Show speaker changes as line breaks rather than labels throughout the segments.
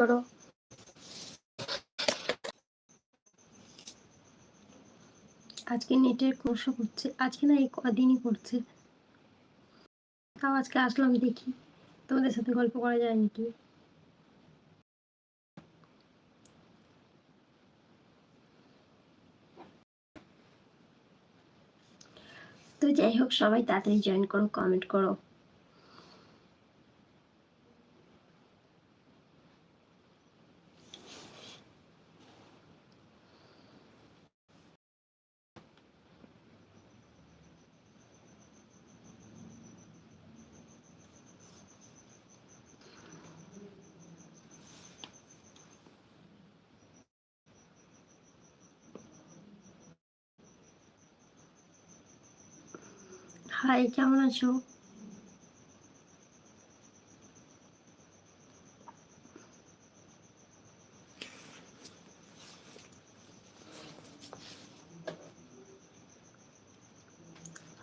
করো। আজকে নেটের সমস্যা করছে। আজকে না এই কদিনই করছে। তাও আজকে আসলাম দেখি। তোমাদের সাথে গল্প করা যায় নাকি? তো যাই হোক, সবাই তাড়াতাড়ি জয়েন করো কমেন্ট করো। হাই কেমন আছো?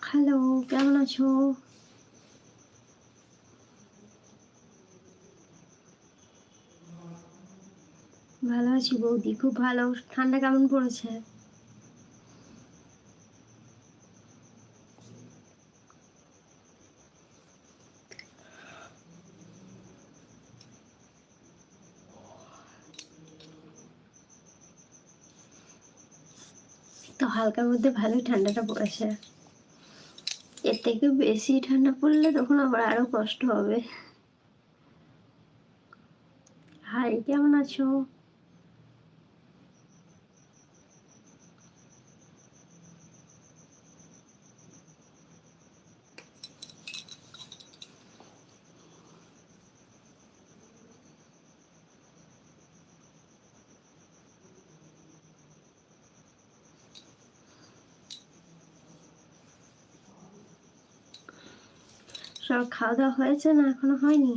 হ্যালো কেমন আছো? ভালো আছি বৌদি খুব ভালো। ঠান্ডা কেমন পড়েছে? তো হালকার মধ্যে ভালোই ঠান্ডাটা পড়েছে। এর থেকে বেশি ঠান্ডা পড়লে তখন আবার আরও কষ্ট হবে। হাই, কেমন আছো? সব খাওয়া দাওয়া হয়েছে না এখনও হয়নি?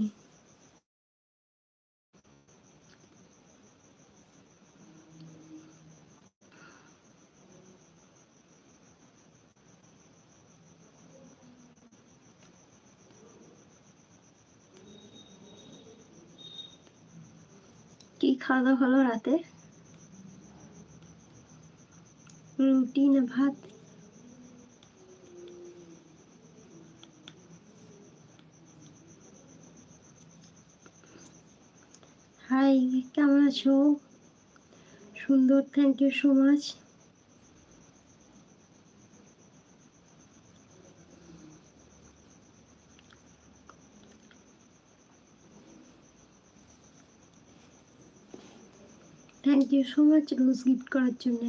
কি খাওয়া দাওয়া হলো রাতে? রুটি না ভাত হাই কেমন আছো? সুন্দর thank you so much thank you so much rose gift করার জন্য।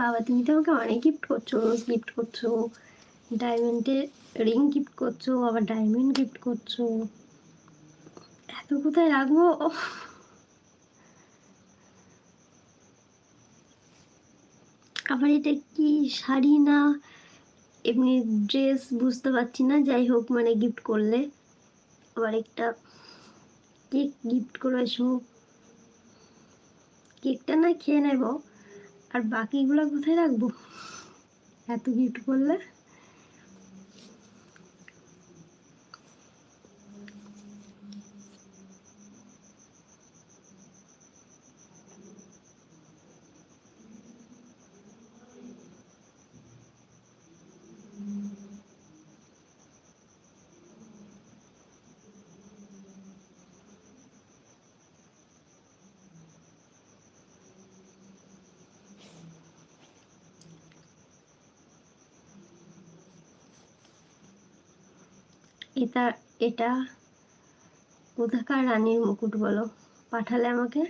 বাবা, তুমি তো আমাকে অনেক গিফট করছ রোজ গিফট করছ ডায়মন্ডের রিং গিফট করছ, আবার ডায়মন্ড গিফট করছ। এত কোথায় রাখব? আবার এটা কি শাড়ি না? এমনি ড্রেস বুঝতে পারছি না, যাই হোক মানে গিফট করলে। আবার একটা কেক গিফট করেছ কেকটা না খেয়ে নেব। আর বাকিগুলো কোথায় রাখব? এত গিফট করলে এটা এটা কোথাকার রানীর মুকুট বলো? পাঠালে আমাকে?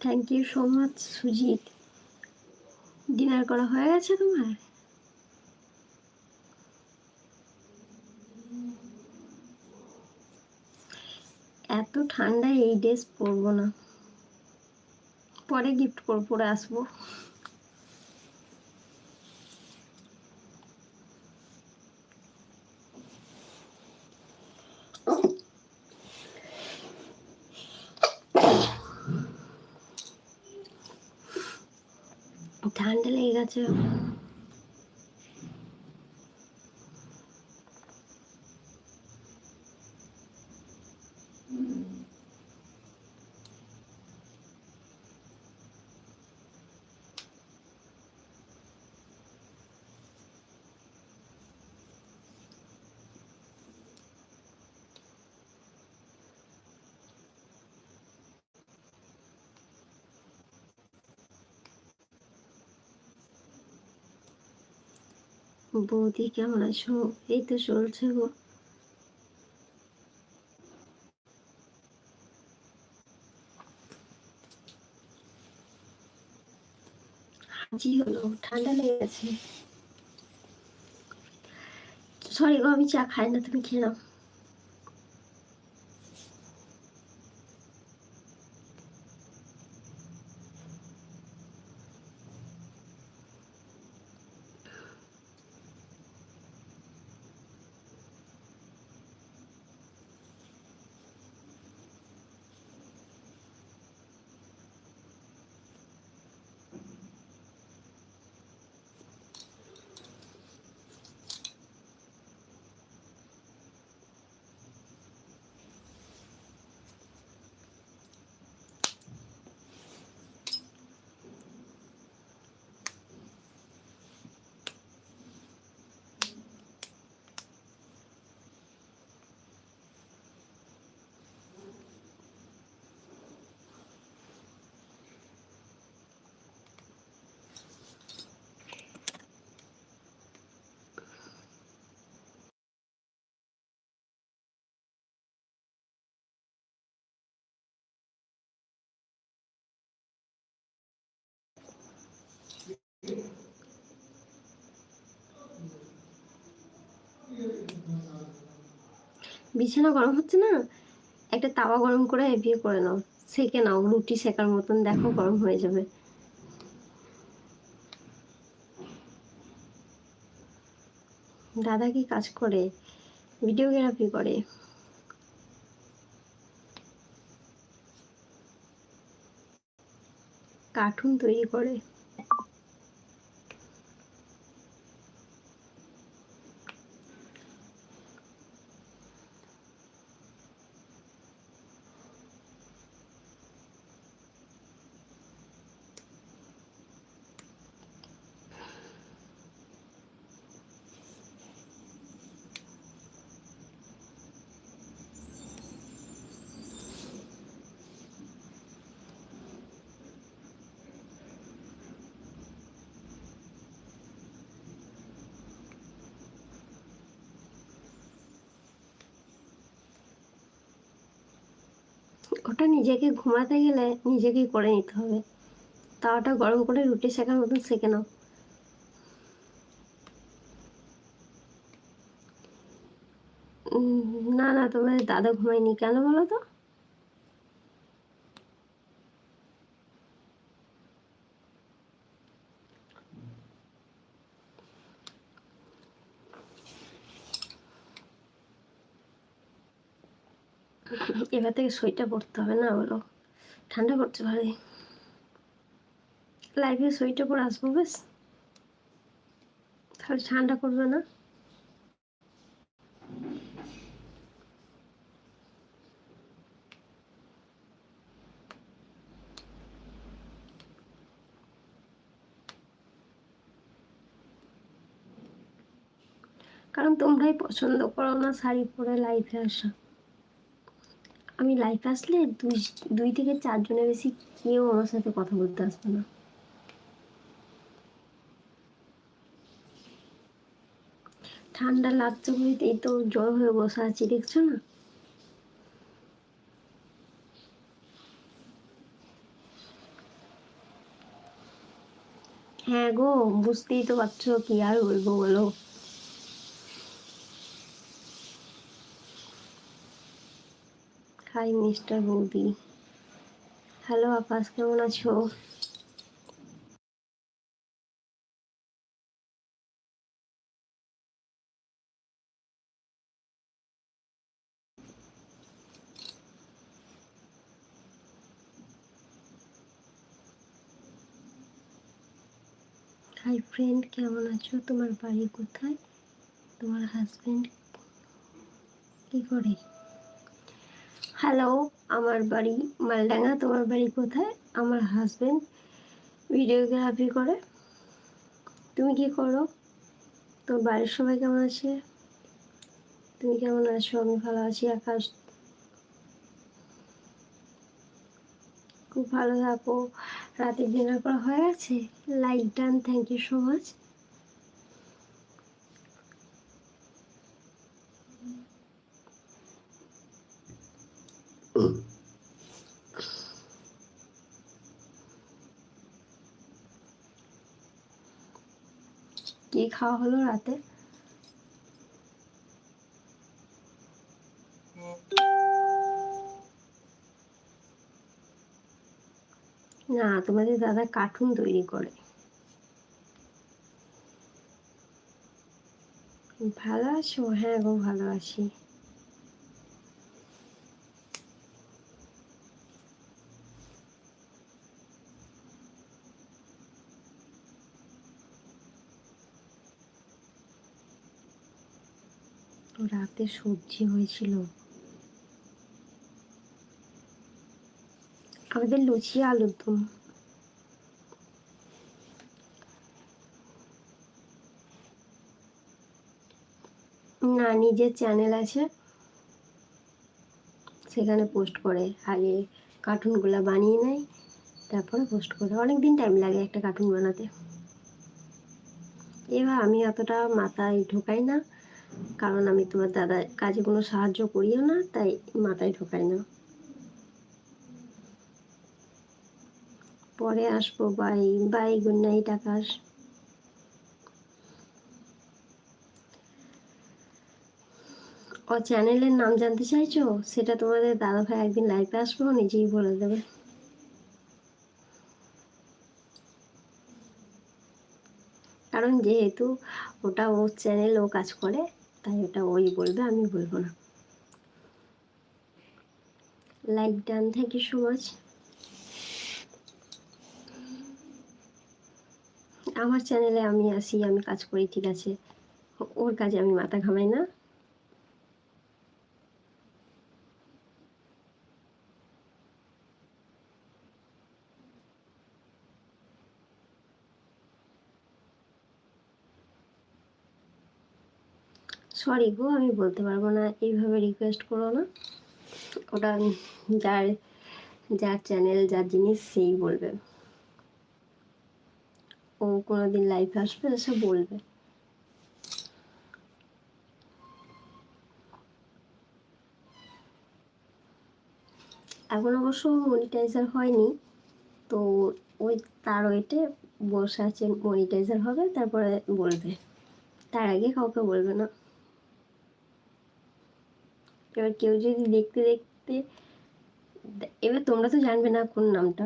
Thank you so much Sujit dinner করা হয়ে গেছে তোমার? এত ঠান্ডায় এই ড্রেস পরবো না। পরে গিফট করব, পরে আসব। ঠান্ডা লেগে বৌদি, কেমন আছো? এই তো চলছে গো। হাজি হলো, ঠান্ডা লেগে গেছে সরি গো, আমি চা খাই না, তুমি খেয়ে নাও। বিছানা গরম হচ্ছে না? একটা তাওয়া গরম করে বিয়ে করে নাও। সেকে নাও রুটি সেকার মতন দেখো গরম হয়ে যাবে। দাদা কি কাজ করে? ভিডিওগ্রাফি করে। কার্টুন তৈরি করে। ওটা নিজেকে ঘুমাতে গেলে নিজেকেই করে নিতে হবে। তাওটা গরম করে রুটি শেখার মতন সেকে নাও। না না তোমার দাদা ঘুমায়নি। কেন বলো তো? এবার থেকে সইটা পড়তে হবে না বলো? ঠান্ডা করছে ভালোই লাইফে সোয়েটার পরে আসব বেশ। তাহলে ঠান্ডা করবে না। কারণ তোমরাই পছন্দ করো না শাড়ি পরে লাইফে আসা। আমি লাইফ আসলে দুই দুই থেকে চারজনের বেশি কেউ আমার সাথে কথা বলতে আসবে না। ঠান্ডা লাগছে বলেই তো জ্বর হয়ে বসে আছি, দেখছ না? হ্যাঁ গো, বুঝতেই তো পারছ কি আর বলব বলো। হাই মিস্টার বৌদি হ্যালো আকাশ কেমন আছো? হাই ফ্রেন্ড কেমন আছো? তোমার বাড়ি কোথায়? তোমার হাজবেন্ড কি করে? হ্যালো আমার বাড়ি মালডাঙ্গা। তোমার বাড়ি কোথায়? আমার হাজবেন্ড ভিডিওগ্রাফি করে। তুমি কি করো? তোর বাড়ির সবাই কেমন আছে? তুমি কেমন আছো? আমি ভালো আছি, আকাশ। খুব ভালো থাকো। রাতে ডিনার করা হয়ে গেছে? Like done thank you so much কি খাওয়া হলো রাতে? না, তোমাদের দাদা কার্টুন তৈরি করে। ভালো আছো? হ্যাঁ গো, ভালো আছি। রাতে সবজি হয়েছিল। আমাদের লুচি আলুর দম। না, নিজের চ্যানেল আছে। সেখানে পোস্ট করে। আগে কার্টুনগুলো বানিয়ে নেয়, তারপরে পোস্ট করে। অনেক দিন টাইম লাগে একটা কার্টুন বানাতে। এবার আমি অতটা মাথায় ঢোকাই না। কারণ আমি তোমার দাদার কাজে কোনো সাহায্য করিও না, তাই মাথায় ঢোকাই না। পরে আসব, bye bye good night Akash. ও চ্যানেলের নাম জানতে চাইছো? সেটা তোমাদের দাদা ভাই একদিন লাইভে আসব নিজেই বলে দেবে। কারণ যেহেতু ওটা ওর চ্যানেল, ও কাজ করে। তাই ওটা ওই বলবে, আমি বলব না। Like done thank you so much আমার চ্যানেলে আমি আসি, আমি কাজ করি, ঠিক আছে। ওর কাজে আমি মাথা ঘামাই না। সরি গো, আমি বলতে পারব না, এইভাবে রিকোয়েস্ট করো না। ওটা যার যার চ্যানেল যার জিনিস, সেই বলবে। ও কোনো দিন লাইফে আসবে, এসে বলবে। এখন অবশ্য মনিটাইজার হয়নি, তো ওই তার ওইটে বসে আছে মনিটাইজার হবে, তারপরে বলবে। তার আগে কাউকে বলবে না। এবার কেউ যদি দেখতে দেখতে এবার তোমরা তো জানবে না কোন নামটা।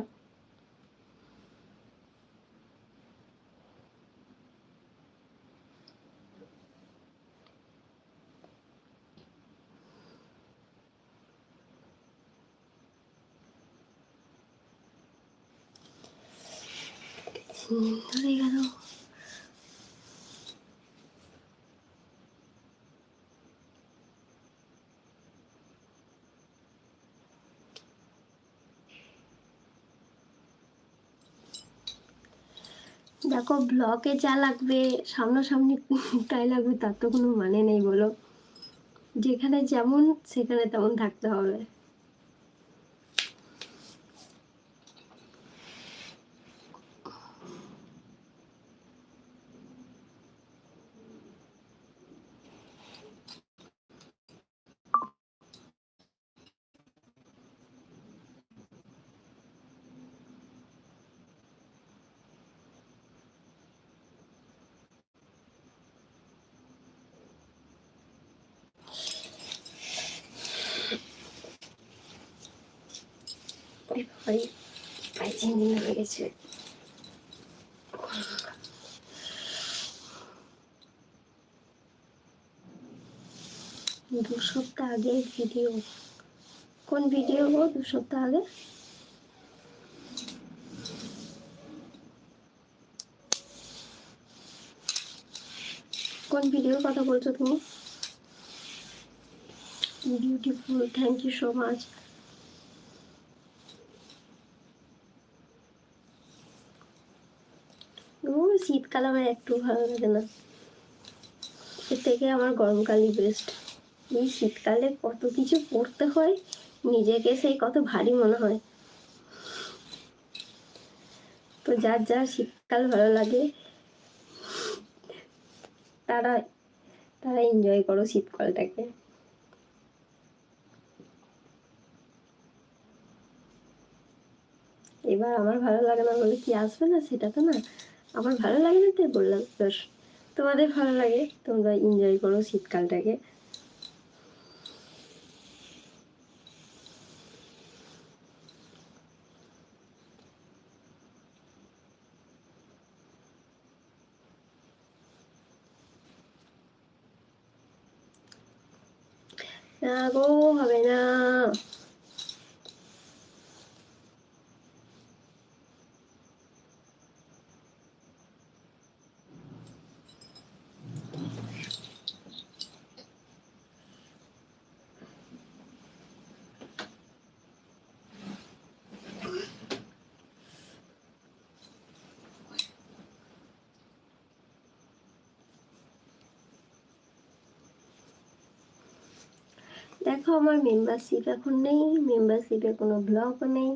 ধরে গেল। দেখো ব্লকে যা লাগবে, সামনাসামনি তাই লাগবে তার তো কোনো মানে নেই বলো। যেখানে যেমন, সেখানে তেমন থাকতে হবে। দু সপ্তাহ আগে ভিডিও কোন ভিডিও গো দু সপ্তাহ আগে? কোন ভিডিওর কথা বলছো তুমি? Beautiful thank you so much শীতকাল আমার একটু ভালো লাগে না। এর থেকে আমার গরমকালই বেস্ট এই শীতকালে কত কিছু পড়তে হয়, নিজেকে সেই কত ভারী মনে হয়। তো যার যার শীতকাল ভালো লাগে, তারা তারা এনজয় করো শীতকালটাকে। এবার আমার ভালো লাগে না বলে কি আসবে না, সেটা তো না। আমার ভালো লাগে না তাই বললাম দোষ তোমাদের ভালো লাগে, তোমরা এনজয় করো শীতকালটাকে। না গো, হবে না দেখো আমার মেম্বারশিপ এখন নেই মেম্বারশিপে কোনো ব্লগও নেই।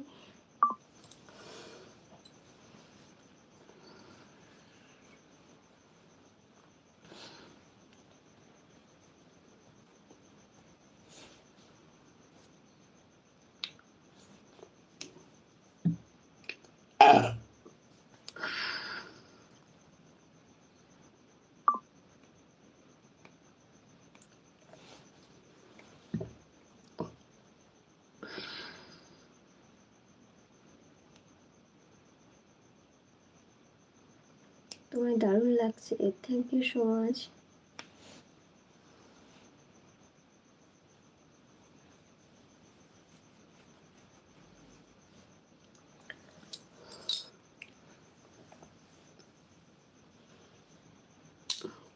তোমায় দারুণ লাগছে। থ্যাংক ইউ সো মাচ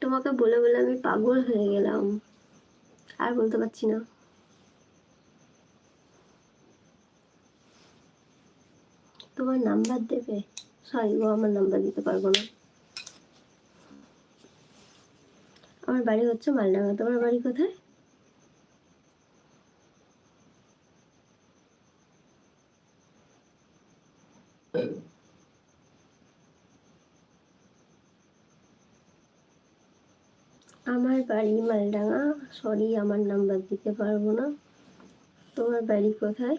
তোমাকে বলে বলে আমি পাগল হয়ে গেলাম। আর বলতে পারছি না। তোমার নাম্বার দেবে? সরি গো আমার নাম্বার দিতে পারব না। আমার বাড়ি হচ্ছে মালডাঙ্গা। তোমার বাড়ি কোথায়? আমার বাড়ি মালডাঙ্গা। সরি আমার নাম্বার দিতে পারব না। তোমার বাড়ি কোথায়?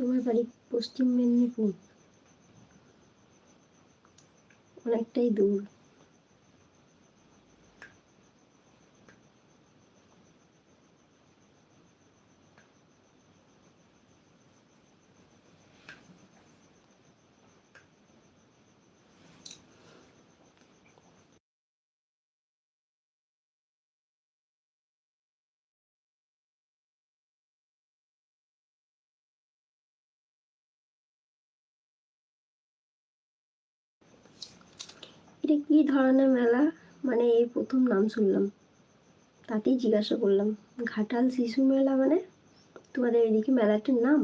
তোমার বাড়ি পশ্চিম মেদিনীপুর। অনেকটাই দূর। এটা কি ধরনের মেলা? মানে এই প্রথম নাম শুনলাম। তাতেই জিজ্ঞাসা করলাম, ঘাটাল শিশু মেলা মানে? তোমাদের এদিকে মেলাটার নাম?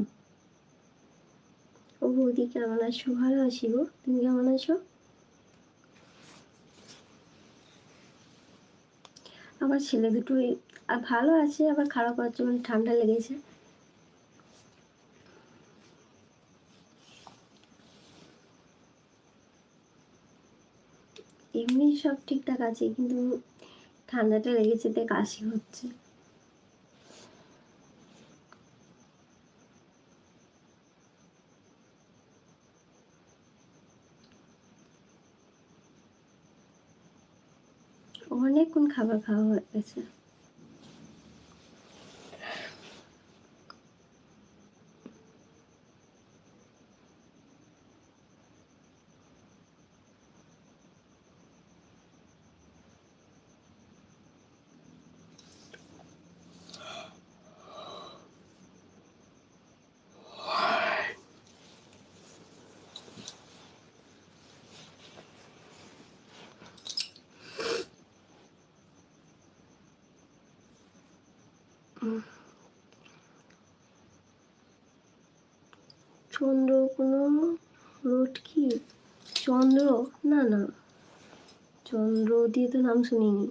ও বৌদি, কেমন আছো? ভালো আছি গো। তুমি কেমন আছো? আমার ছেলে দুটোই ভালো আছে, আবার খারাপ আছে মানে ঠান্ডা লেগেছে। এমনি সব ঠিকঠাক আছে, কিন্তু ঠান্ডাটা লেগেছে তাই কাশি হচ্ছে। অনেকক্ষণ খাবার খাওয়া হয়ে গেছে। চন্দ্র কোনো রোড কি? চন্দ্র? না না। চন্দ্র দিয়ে তো নাম শুনিনি।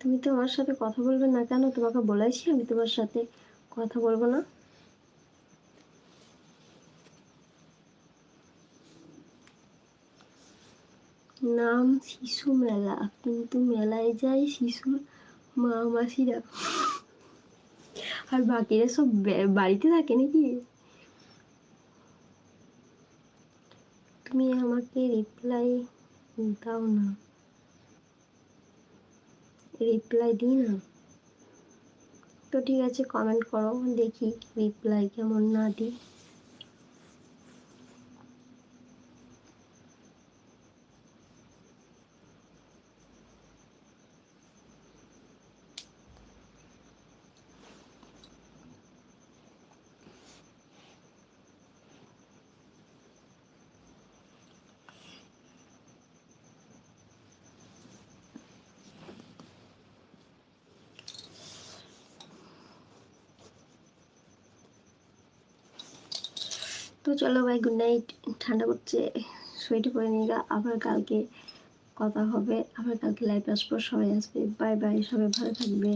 তুমি তো আমার সাথে কথা বলবে না কেন? তোমাকে বলেছি আমি তোমার সাথে কথা বলব না। নাম শিশু মেলা। কিন্তু মেলায় যাই শিশুর মা, মাসিরা। আর বাকিরা সব বাড়িতে থাকে নাকি? তুমি আমাকে রিপ্লাই দাও না। রিপ্লাই দিই না? তো ঠিক আছে কমেন্ট করো, দেখি রিপ্লাই কেমন না দিই। চলো ভাই গুড নাইট ঠান্ডা করছে সোয়েটার পরে নিয়ে গা আবার কালকে কথা হবে, আবার কালকে লাইভ আসব, সবাই আসবে। বাই বাই সবাই ভালো থাকবে।